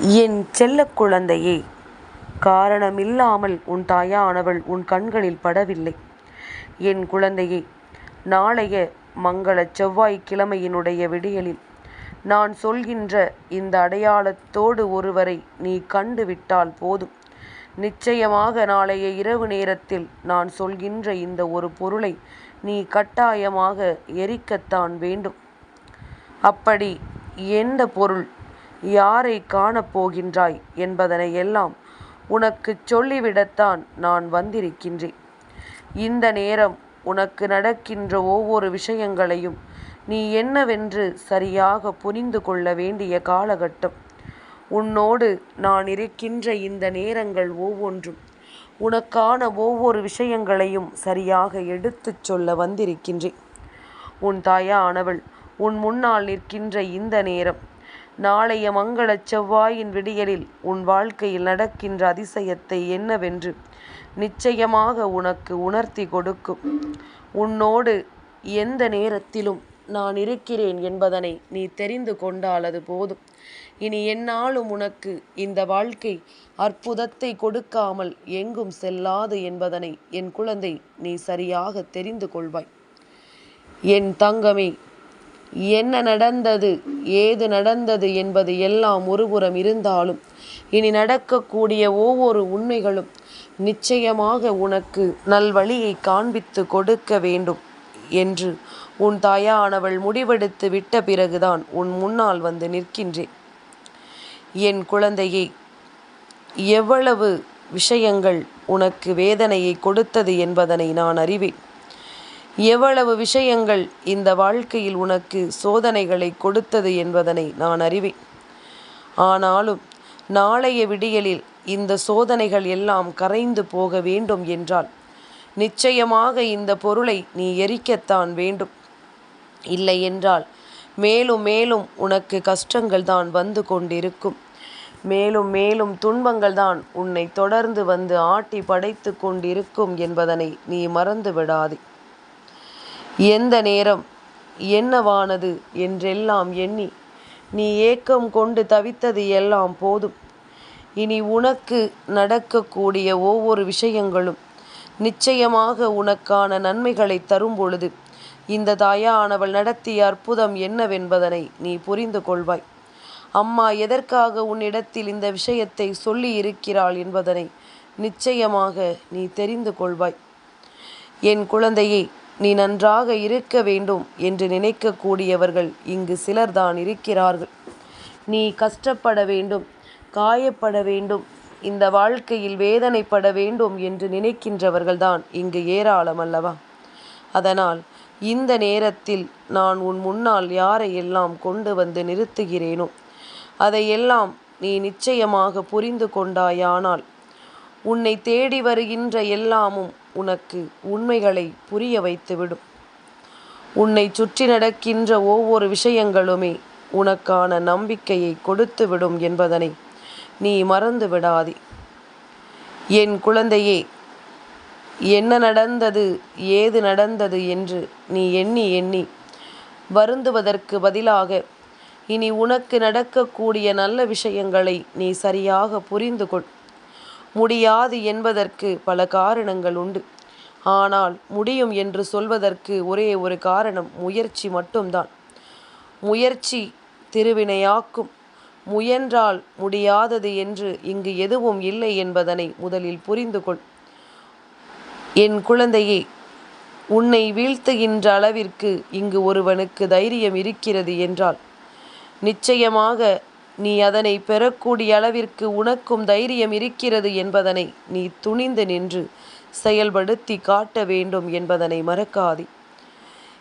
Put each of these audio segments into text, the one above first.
என் செல்ல குழந்தையே காரணமில்லாமல் உன் தாயானவள் உன் கண்களில் படவில்லை. என் குழந்தையே நாளைய மங்களச் செவ்வாய் கிழமையினுடைய விடியலில் நான் சொல்கின்ற இந்த அடையாளத்தோடு ஒருவரை நீ கண்டு விட்டால் போதும். நிச்சயமாக நாளைய இரவு நேரத்தில் நான் சொல்கின்ற இந்த ஒரு பொருளை நீ கட்டாயமாக எரிக்கத்தான் வேண்டும். அப்படி எந்த பொருள் யாரை காணப் போகின்றாய் என்பதனை எல்லாம் உனக்குச் சொல்லிவிடத்தான் நான் வந்திருக்கின்றேன். இந்த நேரம் உனக்கு நடக்கின்ற ஒவ்வொரு விஷயங்களையும் நீ என்னவென்று சரியாக புரிந்து கொள்ள வேண்டிய காலகட்டம். உன்னோடு நான் இருக்கின்ற இந்த நேரங்கள் ஒவ்வொன்றும் உனக்கான ஒவ்வொரு விஷயங்களையும் சரியாக எடுத்துச் சொல்ல வந்திருக்கின்றேன். உன் தாயானவள் உன் முன்னால் நிற்கின்ற இந்த நேரம் நாளைய மங்களச் செவ்வாயின் விடியலில் உன் வாழ்க்கையில் நடக்கின்ற அதிசயத்தை என்னவென்று நிச்சயமாக உனக்கு உணர்த்தி கொடுக்கும். உன்னோடு எந்த நேரத்திலும் நான் இருக்கிறேன் என்பதனை நீ தெரிந்து கொண்டால் அது போதும். இனி என்னாலும் உனக்கு இந்த வாழ்க்கை அற்புதத்தை கொடுக்காமல் எங்கும் செல்லாது என்பதனை என் குழந்தை நீ சரியாக தெரிந்து கொள்வாய். என் தங்கமே என்ன நடந்தது ஏது நடந்தது என்பது எல்லாம் ஒருபுறம் இருந்தாலும் இனி நடக்கக்கூடிய ஒவ்வொரு உண்மைகளும் நிச்சயமாக உனக்கு நல்வழியை காண்பித்துக் கொடுக்க வேண்டும் என்று உன் தாயானவள் முடிவெடுத்து விட்ட பிறகுதான் உன் முன்னால் வந்து நிற்கின்றேன். என் குழந்தையை எவ்வளவு விஷயங்கள் உனக்கு வேதனையை கொடுத்தது என்பதனை நான் அறிவேன். எவ்வளவு விஷயங்கள் இந்த வாழ்க்கையில் உனக்கு சோதனைகளை கொடுத்தது என்பதனை நான் அறிவேன். ஆனாலும் நாளைய விடியலில் இந்த சோதனைகள் எல்லாம் கரைந்து போக வேண்டும் என்றால் நிச்சயமாக இந்த பொருளை நீ எரிக்கத்தான் வேண்டும். இல்லை என்றால் மேலும் மேலும் உனக்கு கஷ்டங்கள் தான் வந்து கொண்டிருக்கும். மேலும் மேலும் துன்பங்கள் தான் உன்னை தொடர்ந்து வந்து ஆட்டி படைத்து கொண்டிருக்கும் என்பதனை நீ மறந்து விடாதே. எந்த நேரம் என்னவானது என்றெல்லாம் எண்ணி நீ ஏக்கம் கொண்டு தவித்தது எல்லாம் போதும். இனி உனக்கு நடக்கக்கூடிய ஒவ்வொரு விஷயங்களும் நிச்சயமாக உனக்கான நன்மைகளை தரும் பொழுது இந்த தாயானவள் நடத்திய அற்புதம் என்னவென்பதனை நீ புரிந்து கொள்வாய். அம்மா எதற்காக உன்னிடத்தில் இந்த விஷயத்தை சொல்லி இருக்கிறாள் என்பதனை நிச்சயமாக நீ தெரிந்து கொள்வாய். என் குழந்தையை நீ நன்றாக இருக்க வேண்டும் என்று நினைக்கக்கூடியவர்கள் இங்கு சிலர்தான் இருக்கிறார்கள். நீ கஷ்டப்பட வேண்டும் காயப்பட வேண்டும் இந்த வாழ்க்கையில் வேதனைப்பட வேண்டும் என்று நினைக்கின்றவர்கள்தான் இங்கு ஏராளம் அல்லவா? அதனால் இந்த நேரத்தில் நான் உன் முன்னால் யாரையெல்லாம் கொண்டு வந்து நிறுத்துகிறேனோ அதையெல்லாம் நீ நிச்சயமாக புரிந்து கொண்டாயானால் உன்னை தேடி வருகின்ற எல்லாமும் உனக்கு உண்மைகளை புரிய வைத்துவிடும். உன்னை சுற்றி நடக்கின்ற ஒவ்வொரு விஷயங்களுமே உனக்கான நம்பிக்கையை கொடுத்துவிடும் என்பதனை நீ மறந்து விடாதே. என் குழந்தையே என்ன நடந்தது ஏது நடந்தது என்று நீ எண்ணி எண்ணி வருந்துவதற்கு பதிலாக இனி உனக்கு நடக்கக்கூடிய நல்ல விஷயங்களை நீ சரியாக புரிந்து கொள். முடியாது என்பதற்கு பல காரணங்கள் உண்டு. ஆனால் முடியும் என்று சொல்வதற்கு ஒரே ஒரு காரணம் முயற்சி மட்டும்தான். முயற்சி திருவினையாக்கும். முயன்றால் முடியாதது என்று இங்கு எதுவும் இல்லை என்பதனை முதலில் புரிந்து கொள். என் குழந்தையே உன்னை வீழ்த்துகின்ற அளவிற்கு இங்கு ஒருவனுக்கு தைரியம் இருக்கிறது என்றால் நிச்சயமாக நீ அதனை பெறக்கூடிய அளவிற்கு உனக்கும் தைரியம் இருக்கிறது என்பதனை நீ துணிந்து நின்று செயல்படுத்தி காட்ட வேண்டும் என்பதனை மறக்காதே.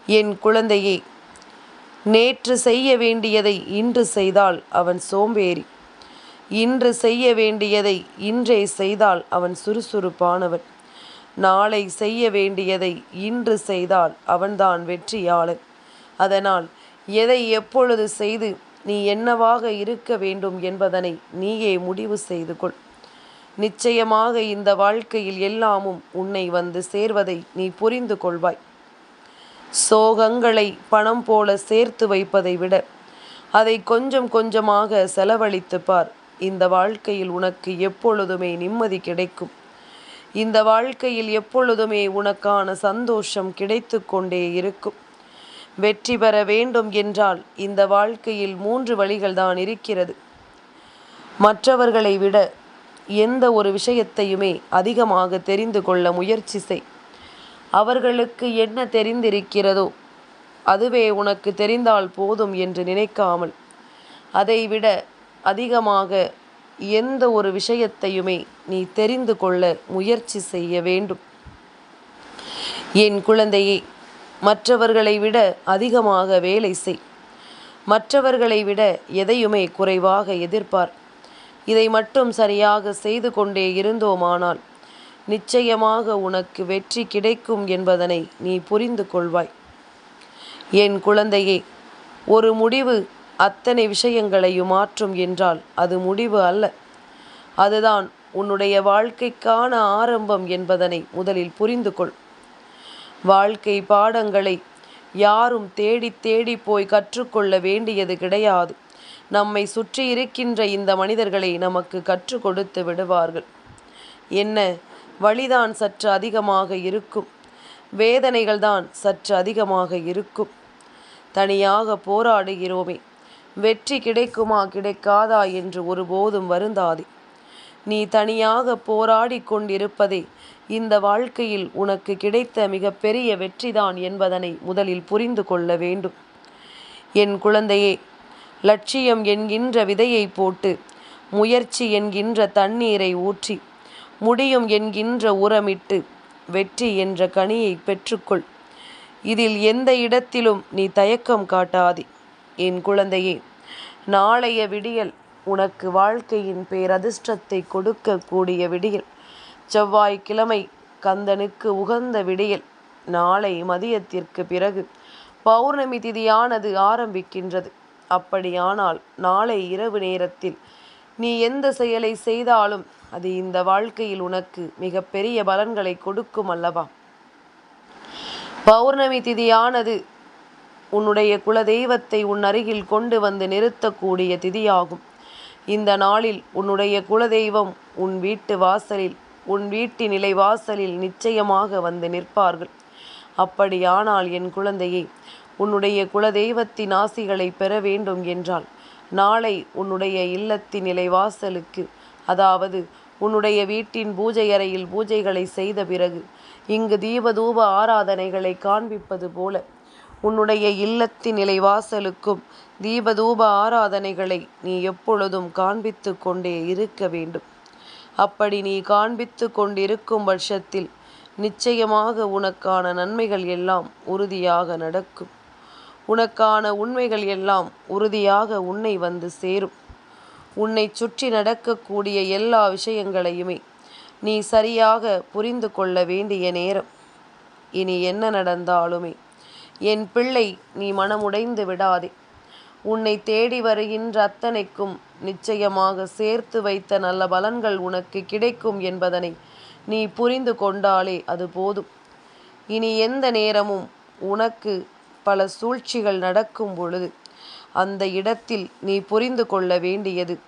என் குழந்தையே நேற்று செய்ய வேண்டியதை இன்று செய்தால் அவன் சோம்பேறி. இன்று செய்ய வேண்டியதை இன்றே செய்தால் அவன் சுறுசுறுப்பானவன். நாளை செய்ய வேண்டியதை இன்று செய்தால் அவன்தான் வெற்றியாளன். அதனால் எதை எப்பொழுது செய்து நீ என்னவாக இருக்க வேண்டும் என்பதனை நீயே முடிவு செய்து கொள். நிச்சயமாக இந்த வாழ்க்கையில் எல்லாமும் உன்னை வந்து சேர்வதை நீ புரிந்து கொள்வாய். சோகங்களை பணம் போல சேர்த்து வைப்பதை விட அதை கொஞ்சம் கொஞ்சமாக செலவழித்துப் பார். இந்த வாழ்க்கையில் உனக்கு எப்பொழுதுமே நிம்மதி கிடைக்கும் இந்த வாழ்க்கையில் எப்பொழுதுமே உனக்கான சந்தோஷம் கிடைத்து கொண்டே இருக்கும் வெற்றி பெற வேண்டும் என்றால் இந்த வாழ்க்கையில் மூன்று வழிகள் தான் இருக்கிறது. மற்றவர்களை விட எந்த ஒரு விஷயத்தையுமே அதிகமாக தெரிந்து கொள்ள முயற்சி செய். அவர்களுக்கு என்ன தெரிந்திருக்கிறதோ அதுவே உனக்கு தெரிந்தால் போதும் என்று நினைக்காமல் அதைவிட அதிகமாக எந்த ஒரு விஷயத்தையுமே நீ தெரிந்து கொள்ள முயற்சி செய்ய வேண்டும். என் குழந்தையே மற்றவர்களை விட அதிகமாக வேலை செய். மற்றவர்களை விட எதையுமே குறைவாக எதிர்பார் இதை மட்டும் சரியாக செய்து கொண்டே இருந்தோமானால் நிச்சயமாக உனக்கு வெற்றி கிடைக்கும் என்பதனை நீ புரிந்து கொள்வாய். என் குழந்தையே ஒரு முடிவு அத்தனை விஷயங்களையும் மாற்றும் என்றால் அது முடிவு அல்ல. அதுதான் உன்னுடைய வாழ்க்கைக்கான ஆரம்பம் என்பதனை முதலில் புரிந்து கொள். வாழ்க்கை பாடங்களை யாரும் தேடி தேடி போய் கற்றுக்கொள்ள வேண்டியது கிடையாது. நம்மை சுற்றி இருக்கின்ற இந்த மனிதர்களை நமக்கு கற்றுக் கொடுத்து விடுவார்கள். என்ன? வழிதான் சற்று அதிகமாக இருக்கும். வேதனைகள்தான் சற்று அதிகமாக இருக்கும். தனியாக போராடுகிறோமே. வெற்றி கிடைக்குமா கிடைக்காதா என்று ஒருபோதும் வருந்தாதே. நீ தனியாக போராடி கொண்டிருப்பதே இந்த வாழ்க்கையில் உனக்கு கிடைத்த மிகப்பெரிய வெற்றிதான் என்பதனை முதலில் புரிந்து கொள்ள வேண்டும். என் குழந்தையே லட்சியம் என்கின்ற விதையை போட்டு முயற்சி என்கின்ற தண்ணீரை ஊற்றி முடியும் என்கின்ற உரமிட்டு வெற்றி என்ற கனியை பெற்றுக்கொள். இதில் எந்த இடத்திலும் நீ தயக்கம் காட்டாதே. என் குழந்தையே நாளைய விடியல் உனக்கு வாழ்க்கையின் பேரதிர்ஷ்டத்தை கொடுக்கக்கூடிய விடியல். செவ்வாய்க்கிழமை கந்தனுக்கு உகந்த விடியல். நாளை மதியத்திற்கு பிறகு பௌர்ணமி திதியானது ஆரம்பிக்கின்றது. அப்படியானால் நாளை இரவு நேரத்தில் நீ எந்த செயலை செய்தாலும் அது இந்த வாழ்க்கையில் உனக்கு மிக பெரிய பலன்களை கொடுக்கும் அல்லவா? பௌர்ணமி திதியானது உன்னுடைய குலதெய்வத்தை உன் அருகில் கொண்டு வந்து நிறுத்தக்கூடிய திதியாகும். இந்த நாளில் உன்னுடைய குலதெய்வம் உன் வீட்டு வாசலில் உன் வீட்டு நிலை வாசலில் நிச்சயமாக வந்து நிற்பார்கள். அப்படியானால் என் குழந்தையை உன்னுடைய குலதெய்வத்தின் ஆசிகளை பெற வேண்டும் என்றால் நாளை உன்னுடைய இல்லத்தின் நிலைவாசலுக்கு அதாவது உன்னுடைய வீட்டின் பூஜை அறையில் பூஜைகளை செய்த பிறகு இங்கு தீபதூப ஆராதனைகளை காண்பிப்பது போல உன்னுடைய இல்லத்தின் நிலைவாசலுக்கும் தீபதூப ஆராதனைகளை நீ எப்பொழுதும் காண்பித்து கொண்டே இருக்க வேண்டும். அப்படி நீ காண்பித்து கொண்டிருக்கும் பட்சத்தில் நிச்சயமாக உனக்கான நன்மைகள் எல்லாம் உறுதியாக நடக்கும். உனக்கான உண்மைகள் எல்லாம் உறுதியாக உன்னை வந்து சேரும். உன்னை சுற்றி நடக்கக்கூடிய எல்லா விஷயங்களையுமே நீ சரியாக புரிந்து கொள்ள வேண்டிய நேரம். இனி என்ன நடந்தாலுமே என் பிள்ளை நீ மனமுடைந்து விடாதே. உன்னை தேடி வருகின்ற அத்தனைக்கும் நிச்சயமாக சேர்த்து வைத்த நல்ல பலன்கள் உனக்கு கிடைக்கும் என்பதனை நீ புரிந்து கொண்டாலே அது போதும். இனி எந்த நேரமும் உனக்கு பல சூழ்ச்சிகள் நடக்கும் பொழுது அந்த இடத்தில் நீ புரிந்து கொள்ள வேண்டியது.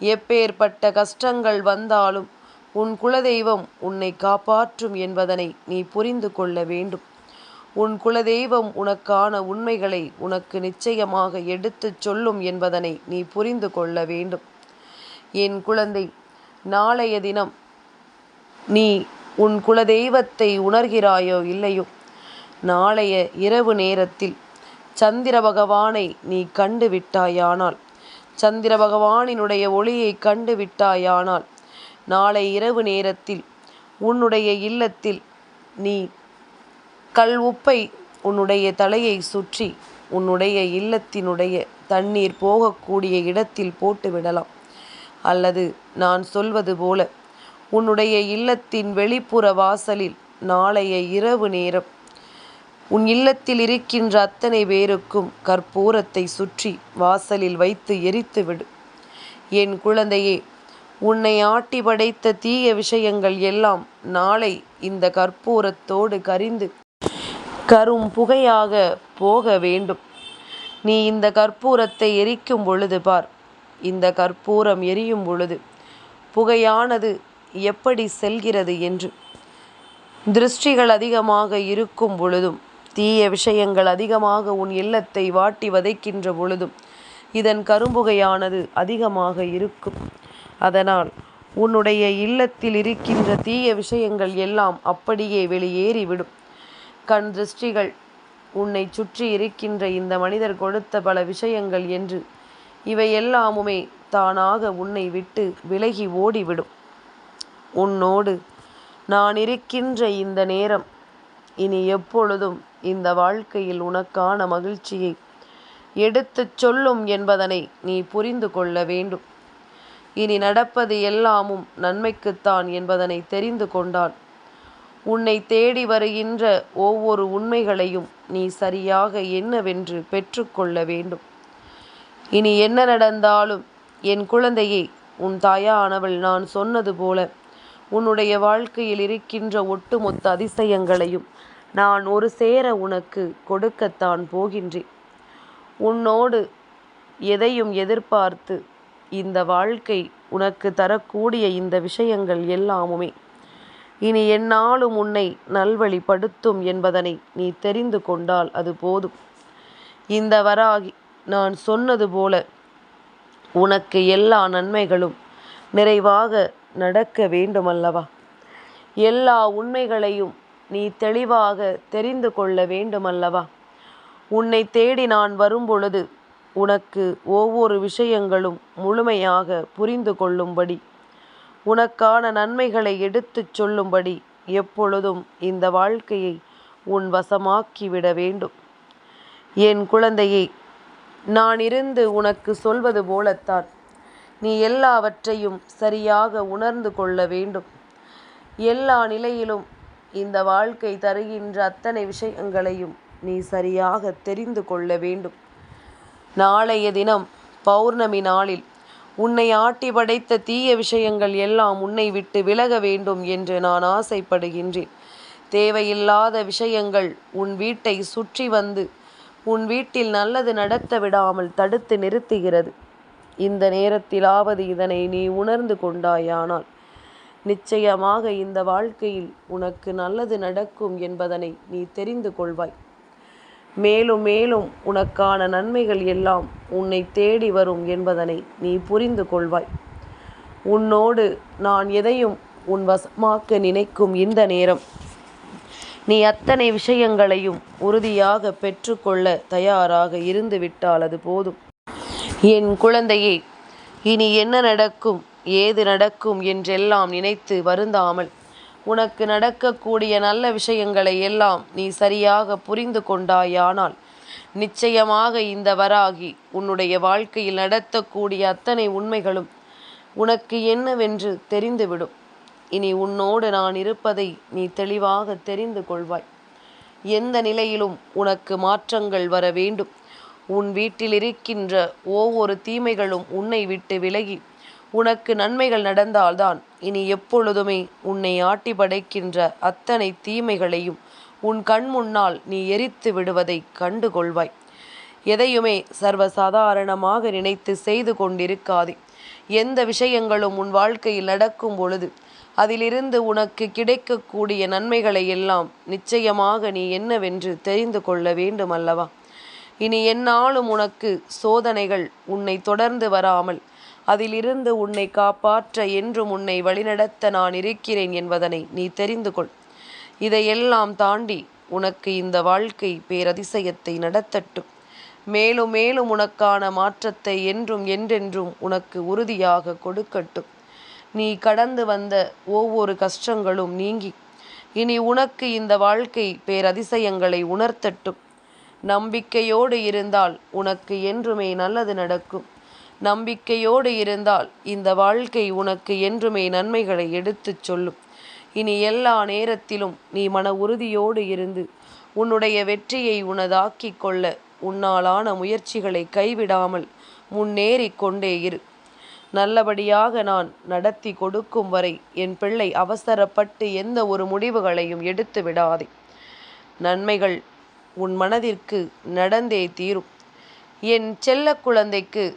எப்பேற்பட்ட கஷ்டங்கள் வந்தாலும் உன் குலதெய்வம் உன்னை காப்பாற்றும் என்பதனை நீ புரிந்து கொள்ள வேண்டும். உன் குலதெய்வம் உனக்கான உண்மைகளை உனக்கு நிச்சயமாக எடுத்துச் சொல்லும் என்பதனை நீ புரிந்து கொள்ள வேண்டும். என் குழந்தை நாளைய தினம் நீ உன் குலதெய்வத்தை உணர்கிறாயோ இல்லையோ நாளைய இரவு நேரத்தில் சந்திர பகவானை நீ கண்டு விட்டாயானால் சந்திர பகவானினுடைய ஒளியை கண்டு விட்டாயானால் நாளை இரவு நேரத்தில் உன்னுடைய இல்லத்தில் நீ கல் உப்பை உன்னுடைய தலையை சுற்றி உன்னுடைய இல்லத்தினுடைய தண்ணீர் போகக்கூடிய இடத்தில் போட்டு விடலாம். அல்லது நான் சொல்வது போல உன்னுடைய இல்லத்தின் வெளிப்புற வாசலில் நாளைய இரவு நேரம் உன் இல்லத்தில் இருக்கின்ற அத்தனை பேருக்கும் கற்பூரத்தை சுற்றி வாசலில் வைத்து எரித்து விடு. என் குழந்தையே உன்னை ஆட்டி படைத்த தீய விஷயங்கள் எல்லாம் நாளை இந்த கற்பூரத்தோடு கரிந்து கரும் புகையாக போக வேண்டும். நீ இந்த கற்பூரத்தை எரிக்கும் பொழுது பார். இந்த கற்பூரம் எரியும் பொழுது புகையானது எப்படி செல்கிறது என்று. திருஷ்டிகள் அதிகமாக இருக்கும் பொழுதும் தீய விஷயங்கள் அதிகமாக உன் இல்லத்தை வாட்டி வதைக்கின்ற பொழுதும் இதன் கரும்புகையானது அதிகமாக இருக்கும். அதனால் உன்னுடைய இல்லத்தில் இருக்கின்ற தீய விஷயங்கள் எல்லாம் அப்படியே வெளியேறிவிடும். கண் திருஷ்டிகள். உன்னை சுற்றி இருக்கின்ற இந்த மனிதர் கொடுத்த பல விஷயங்கள் என்று. இவை எல்லாமுமே தானாக உன்னை விட்டு விலகி ஓடிவிடும். உன்னோடு நான் இருக்கின்ற இந்த நேரம் இனி எப்பொழுதும் இந்த வாழ்க்கையில் உனக்கான மகிழ்ச்சியை எடுத்துச் சொல்லும் என்பதனை நீ புரிந்து கொள்ள வேண்டும். இனி நடப்பது எல்லாமும் நன்மைக்குத்தான் என்பதனை தெரிந்து கொண்டான். உன்னை தேடி வருகின்ற ஒவ்வொரு உண்மைகளையும் நீ சரியாக என்னவென்று பெற்றுக்கொள்ள வேண்டும். இனி என்ன நடந்தாலும் என் குழந்தையே உன் தாயானவள் நான் சொன்னது போல உன்னுடைய வாழ்க்கையில் இருக்கின்ற ஒட்டுமொத்த அதிசயங்களையும் நான் ஒரு சேர உனக்கு கொடுக்கத்தான் போகின்றேன். உன்னோடு எதையும் எதிர்பார்த்து இந்த வாழ்க்கை உனக்கு தரக்கூடிய இந்த விஷயங்கள் எல்லாமுமே இனி எந்நாளும் உன்னை நல்வழிப்படுத்தும் என்பதனை நீ தெரிந்து கொண்டால் அது போதும். இந்த வராகி நான் சொன்னது போல உனக்கு எல்லா நன்மைகளும் நிறைவாக நடக்க வேண்டுமல்லவா? எல்லா உண்மைகளையும் நீ தெளிவாக தெரிந்து கொள்ள வேண்டுமல்லவா? உன்னை தேடி நான் வரும்பொழுது உனக்கு ஒவ்வொரு விஷயங்களும் முழுமையாக புரிந்து கொள்ளும்படி உனக்கான நன்மைகளை எடுத்துச் சொல்லும்படி எப்பொழுதும் இந்த வாழ்க்கையை உன் வசமாக்கிவிட வேண்டும். என் குழந்தையை நான் இருந்து உனக்கு சொல்வது போலத்தான். நீ எல்லாவற்றையும் சரியாக உணர்ந்து கொள்ள வேண்டும். எல்லா நிலையிலும் இந்த வாழ்க்கை தருகின்ற அத்தனை விஷயங்களையும் நீ சரியாக தெரிந்து கொள்ள வேண்டும். நாளைய தினம் பௌர்ணமி நாளில் உன்னை ஆட்டி படைத்த தீய விஷயங்கள் எல்லாம் உன்னை விட்டு விலக வேண்டும் என்று நான் ஆசைப்படுகின்றேன். தேவையில்லாத விஷயங்கள் உன் வீட்டை சுற்றி வந்து உன் வீட்டில் நல்லது நடத்த விடாமல் தடுத்து நிறுத்துகிறது. இந்த நேரத்திலாவது இதனை நீ உணர்ந்து கொண்டாயானால் நிச்சயமாக இந்த வாழ்க்கையில் உனக்கு நல்லது நடக்கும் என்பதனை நீ தெரிந்து கொள்வாய். மேலும் மேலும் உனக்கான நன்மைகள் எல்லாம் உன்னை தேடி வரும் என்பதனை நீ புரிந்து கொள்வாய். உன்னோடு நான் எதையும் உன் வசமாக்க நினைக்கும் இந்த நேரம். நீ அத்தனை விஷயங்களையும் உறுதியாக பெற்றுக்கொள்ள தயாராக இருந்து விட்டால் அது போதும். என் குழந்தையே இனி என்ன நடக்கும் ஏது நடக்கும் என்றெல்லாம் நினைத்து வருந்தாமல் உனக்கு நடக்கக்கூடிய நல்ல விஷயங்களை எல்லாம் நீ சரியாக புரிந்து கொண்டாயானால் நிச்சயமாக இந்த வராகி உன்னுடைய வாழ்க்கையில் நடத்தக்கூடிய அத்தனை உண்மைகளும் உனக்கு என்னவென்று தெரிந்துவிடும். இனி உன்னோடு நான் இருப்பதை நீ தெளிவாக தெரிந்து கொள்வாய். எந்த நிலையிலும் உனக்கு மாற்றங்கள் வர வேண்டும். உன் வீட்டில் இருக்கின்ற ஒவ்வொரு தீமைகளும் உன்னை விட்டு விலகி உனக்கு நன்மைகள் நடந்தால்தான். இனி எப்பொழுதுமே உன்னை ஆட்டி படைக்கின்ற அத்தனை தீமைகளையும் உன் கண் முன்னால் நீ எரித்து விடுவதை கண்டு கொள்வாய் எதையுமே சர்வசாதாரணமாக நினைத்து செய்து கொண்டிருக்காதே. எந்த விஷயங்களும் உன் வாழ்க்கையில் நடக்கும் பொழுது அதிலிருந்து உனக்கு கிடைக்கக்கூடிய நன்மைகளை எல்லாம் நிச்சயமாக நீ என்னவென்று தெரிந்து கொள்ள வேண்டும் அல்லவா இனி என்னாலும் உனக்கு சோதனைகள் உன்னை தொடர்ந்து வராமல் அதிலிருந்து உன்னை காப்பாற்ற என்றும் உன்னை வழிநடத்த நான் இருக்கிறேன் என்பதனை நீ தெரிந்து கொள். இதையெல்லாம் தாண்டி உனக்கு இந்த வாழ்க்கை பேரதிசயத்தை நடத்தட்டும். மேலும் மேலும் உனக்கான மாற்றத்தை என்றும் என்றென்றும் உனக்கு உறுதியாக கொடுக்கட்டும். நீ கடந்து வந்த ஒவ்வொரு கஷ்டங்களும் நீங்கி இனி உனக்கு இந்த வாழ்க்கை பேரதிசயங்களை உணர்த்தட்டும். நம்பிக்கையோடு இருந்தால் உனக்கு என்றுமே நல்லது நடக்கும். நம்பிக்கையோடு இருந்தால் இந்த வாழ்க்கை உனக்கு என்றுமே நன்மைகளை எடுத்துச் சொல்லும். இனி எல்லா நேரத்திலும் நீ மன உறுதியோடு இருந்து உன்னுடைய வெற்றியை உனதாக்கிக் கொள்ள உன்னாலான முயற்சிகளை கைவிடாமல் முன்னேறி கொண்டே இரு. நல்லபடியாக நான் நடத்தி கொடுக்கும் வரை என் பிள்ளை அவசரப்பட்டு எந்த ஒரு முடிவுகளையும் எடுத்து விடாதே. நன்மைகள் உன் மனதிற்கு நடந்தே தீரும். என் செல்ல குழந்தைக்கு